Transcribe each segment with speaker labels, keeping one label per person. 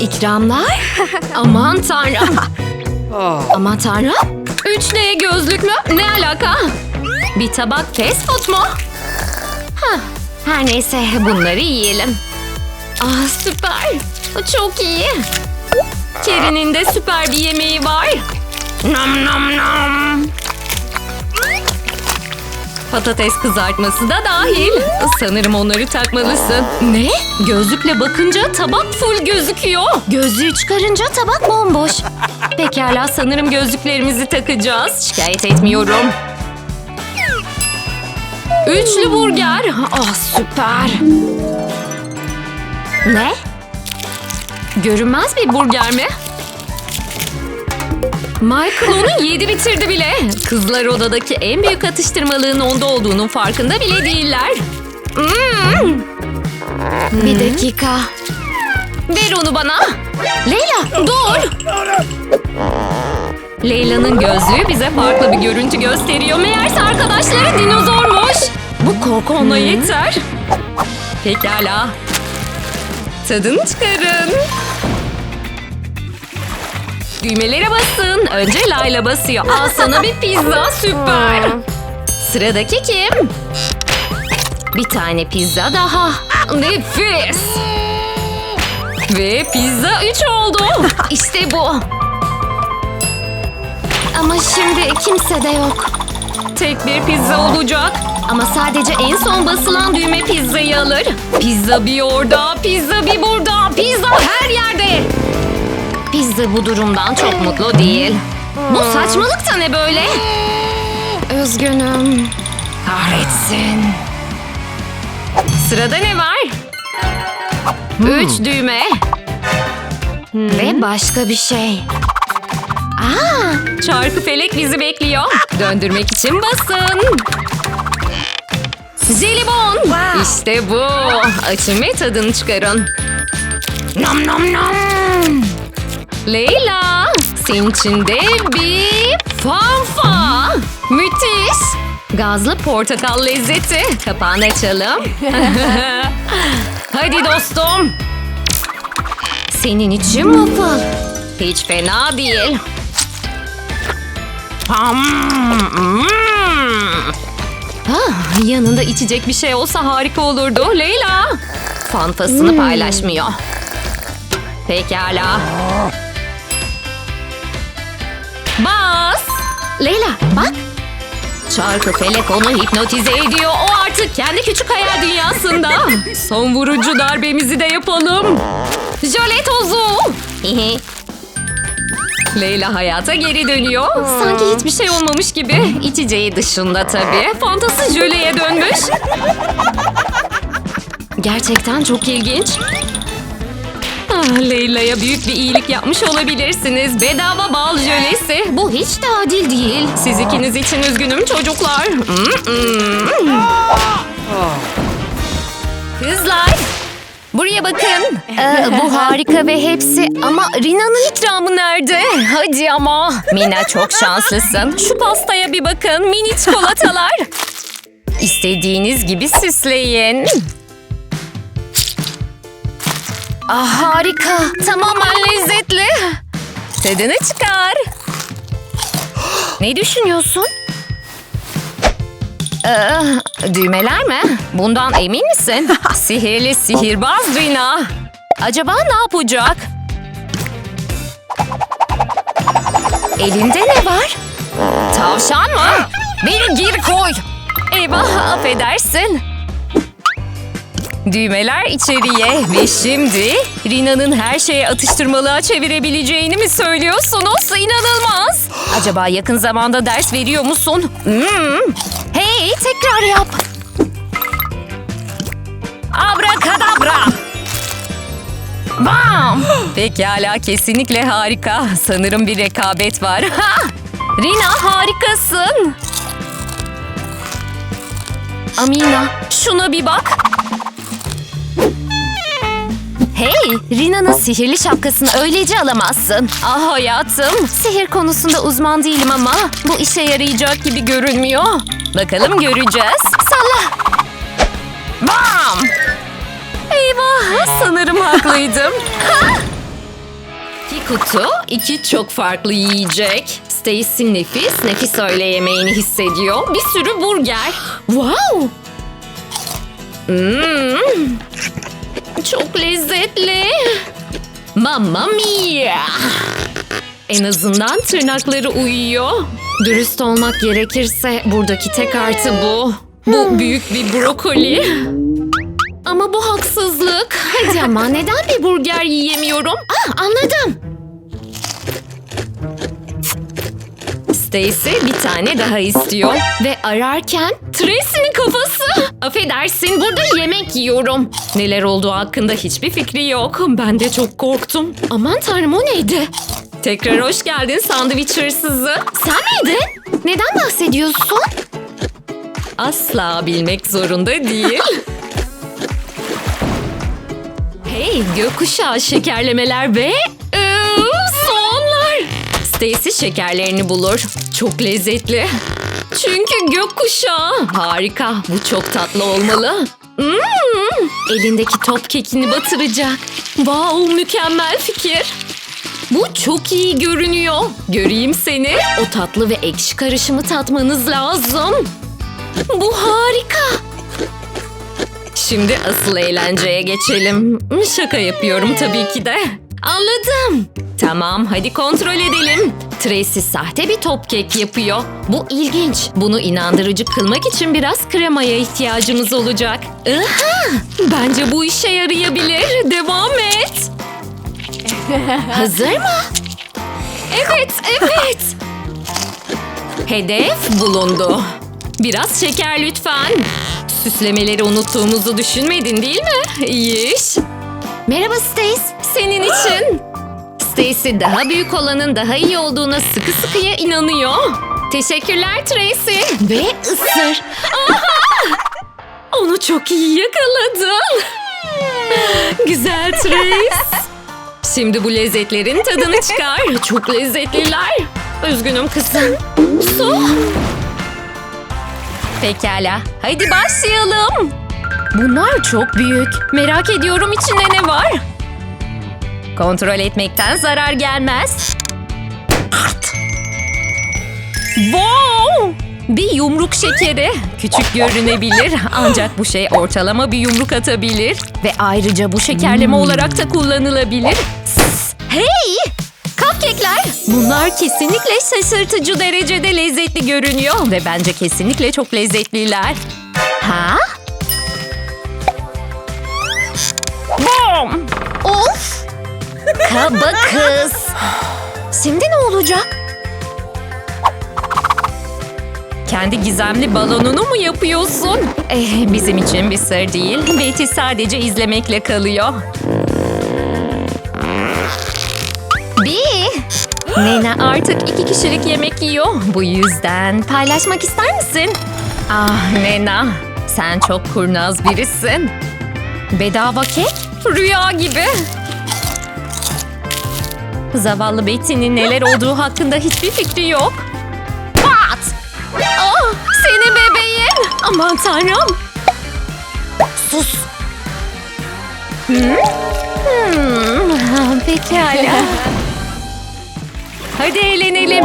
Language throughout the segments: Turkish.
Speaker 1: İkramlar? Aman tanrım. Aman tanrım. 3D gözlük mü? Ne alaka? Bir tabak fast food mu? Hah, her neyse bunları yiyelim. Ah süper. Çok iyi. Keren'in de süper bir yemeği var. Nam nam nam. Patates kızartması da dahil. Sanırım onları takmalısın. Ne? Gözlükle bakınca tabak full gözüküyor. Gözlüğü çıkarınca tabak bomboş. Pekala sanırım gözlüklerimizi takacağız. Şikayet etmiyorum. Üçlü burger. Ah süper. Ne? Görünmez bir burger mi? Michael onu yedi bitirdi bile. Kızlar odadaki en büyük atıştırmalığın onda olduğunun farkında bile değiller. Hmm. Bir dakika. Ver onu bana. Leyla dur. Leyla'nın gözlüğü bize farklı bir görüntü gösteriyor. Meğerse arkadaşları dinozormuş. Bu korku ona yeter. Pekala. Tadını çıkarın. Düğmelere basın. Önce Layla basıyor. Al sana bir pizza süper. Sıradaki kim? Bir tane pizza daha. Nefis. Ve pizza 3 oldu. İşte bu. Ama şimdi kimse de yok. Tek bir pizza olacak. Ama sadece en son basılan düğme pizzayı alır. Pizza bir orada, pizza bir burada, pizza her yerde. Pizza bu durumdan çok mutlu değil. Bu saçmalık da ne böyle? Üzgünüm. Kahretsin. Sırada ne var? Üç düğme. Ve başka bir şey. Aa, çarkı felek bizi bekliyor. Döndürmek için basın. Jelibon. İşte bu. Açın ve tadını çıkarın. Nom nom nom. Leyla, senin için de bir fanfa. Müthiş. Gazlı portakal lezzeti. Kapağını açalım. Hadi dostum. Senin için waffle. Hiç fena değil. Hmm. Ah, yanında içecek bir şey olsa harika olurdu. Leyla. Fantasını paylaşmıyor. Pekala. Bas. Leyla bak. Çarkı felek onu hipnotize ediyor. O artık kendi küçük hayal dünyasında. Son vurucu darbemizi de yapalım. Jöle tozu. Leyla hayata geri dönüyor. Sanki hiçbir şey olmamış gibi. İçeceği dışında tabii. Fantası jöleye dönmüş. Gerçekten çok ilginç. Ah, Leyla'ya büyük bir iyilik yapmış olabilirsiniz. Bedava bal jölesi. Bu hiç de adil değil. Siz ikiniz için üzgünüm çocuklar. Kızlar. Buraya bakın. Ee, bu harika ve hepsi ama Rina'nın ikramı nerede? Hadi ama. Mina çok şanslısın. Şu pastaya bir bakın. Mini çikolatalar. İstediğiniz gibi süsleyin. Ah harika. Tamamen lezzetli. Tadını çıkar. Ne düşünüyorsun? Ee, düğmeler mi? Bundan emin misin? Sihirli sihirbaz Rina. Acaba ne yapacak? Elinde ne var? Tavşan mı? Beni geri koy. Eyvah affedersin. Düğmeler içeriye ve şimdi Rina'nın her şeyi atıştırmalığa çevirebileceğini mi söylüyorsunuz? İnanılmaz. Acaba yakın zamanda ders veriyor musun? Hmm. Hey tekrar yap. Abrakadabra. Bam! Pekala kesinlikle harika. Sanırım bir rekabet var. Ha! Rina harikasın. Amina şuna bir bak. Hey, Rina'nın sihirli şapkasını öylece alamazsın. Ah hayatım, sihir konusunda uzman değilim ama bu işe yarayacak gibi görünmüyor. Bakalım göreceğiz. Salla. Bam! Eyvah, Ah, sanırım haklıydım. İki kutu, iki çok farklı yiyecek. Stacy nefis, nefis öğle yemeğini hissediyor. Bir sürü burger. Wow! Hmm. Çok lezzetli. Mamma mia! En azından tırnakları uyuyor. Dürüst olmak gerekirse buradaki tek artı bu. Bu büyük bir brokoli. Ama bu haksızlık. Hadi ama neden bir burger yiyemiyorum? Ah anladım. Stacy bir tane daha istiyor. Ve ararken Tracy'nin kafası. Affedersin burada yemek yiyorum. Neler olduğu hakkında hiçbir fikri yok. Ben de çok korktum. Aman tanrım o neydi? Tekrar hoş geldin sandviç hırsızı. Sen miydin? Neden bahsediyorsun? Asla bilmek zorunda değil. Hey gökkuşağı şekerlemeler ve. Stacy şekerlerini bulur. Çok lezzetli. Çünkü gökkuşağı. Harika. Bu çok tatlı olmalı. Hmm, elindeki top kekini batıracak. Wow mükemmel fikir. Bu çok iyi görünüyor. Göreyim seni. O tatlı ve ekşi karışımı tatmanız lazım. Bu harika. Şimdi asıl eğlenceye geçelim. Şaka yapıyorum tabii ki de. Anladım. Tamam hadi kontrol edelim. Tracy sahte bir top kek yapıyor. Bu ilginç. Bunu inandırıcı kılmak için biraz kremaya ihtiyacımız olacak. Aha! Bence bu işe yarayabilir. Devam et. Hazır mı? Evet, evet. Hedef bulundu. Biraz şeker lütfen. Süslemeleri unuttuğumuzu düşünmedin değil mi? İyi iş. Merhaba Stace. Senin için. Stacy daha büyük olanın daha iyi olduğuna sıkı sıkıya inanıyor. Teşekkürler Tracy. Ve ısır. Aha! Onu çok iyi yakaladın. Güzel Trace. Şimdi bu lezzetlerin tadını çıkar. Çok lezzetliler. Üzgünüm kızım. Su. Pekala. Hadi başlayalım. Bunlar çok büyük. Merak ediyorum içinde ne var? Kontrol etmekten zarar gelmez. Wow! Bir yumruk şekeri. Küçük görünebilir ancak bu şey ortalama bir yumruk atabilir. Ve ayrıca bu şekerleme olarak da kullanılabilir. Hey! Cupcake'ler. Bunlar kesinlikle şaşırtıcı derecede lezzetli görünüyor. Ve bence kesinlikle çok lezzetliler. Ha? Bom! Of! Kaba kız. Şimdi ne olacak? Kendi gizemli balonunu mu yapıyorsun? Eh, bizim için bir sır değil. Betty sadece izlemekle kalıyor. Bir. Nena artık iki kişilik yemek yiyor. Bu yüzden paylaşmak ister misin? Ah Nena, sen çok kurnaz birisin. Bedava kek? Rüya gibi. Zavallı Betty'nin neler olduğu hakkında hiçbir fikri yok. Pat! Ah, seni bebeğim. Aman tanrım. Sus. Hmm? Hmm, pekala. Hadi eğlenelim.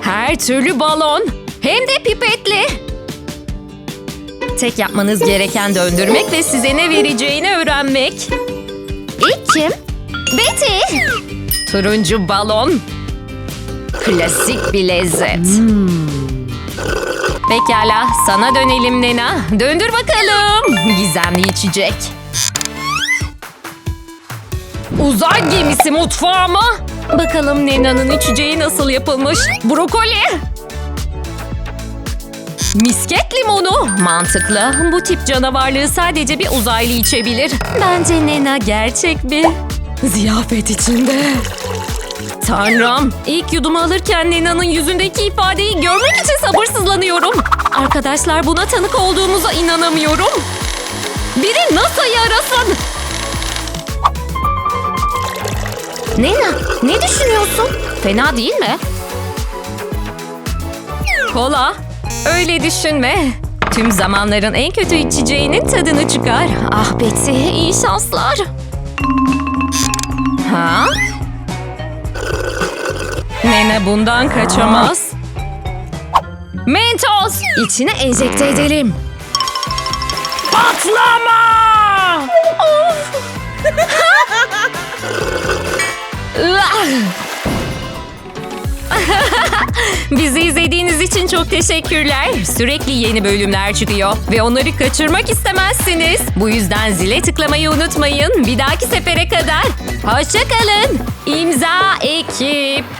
Speaker 1: Her türlü balon. Hem de pipetli. Tek yapmanız gereken döndürmek ve size ne vereceğini öğrenmek. İlk kim? Betty. Turuncu balon. Klasik bir lezzet. Pekala, sana dönelim Nena. Döndür bakalım. Gizemli içecek. Uzay gemisi mutfağı mı? Bakalım Nena'nın içeceği nasıl yapılmış? Brokoli. Misket limonu. Mantıklı. Bu tip canavarlığı sadece bir uzaylı içebilir. Bence Nena gerçek bir ziyafet içinde. Tanrım, ilk yudumu alırken Nena'nın yüzündeki ifadeyi görmek için sabırsızlanıyorum. Arkadaşlar buna tanık olduğumuza inanamıyorum. Biri NASA'yı arasın. Nena, ne düşünüyorsun? Fena değil mi? Kola, öyle düşünme. Tüm zamanların en kötü içeceğinin tadını çıkar. Ah Betsy, iyi şanslar. Ha? Nene bundan kaçamaz. Mentos! İçine enjekte edelim. Patlama! Bizi izlediğiniz için çok teşekkürler. Sürekli yeni bölümler çıkıyor ve onları kaçırmak istemezsiniz. Bu yüzden zile tıklamayı unutmayın. Bir dahaki sefere kadar. Hoşçakalın. İmza ekip.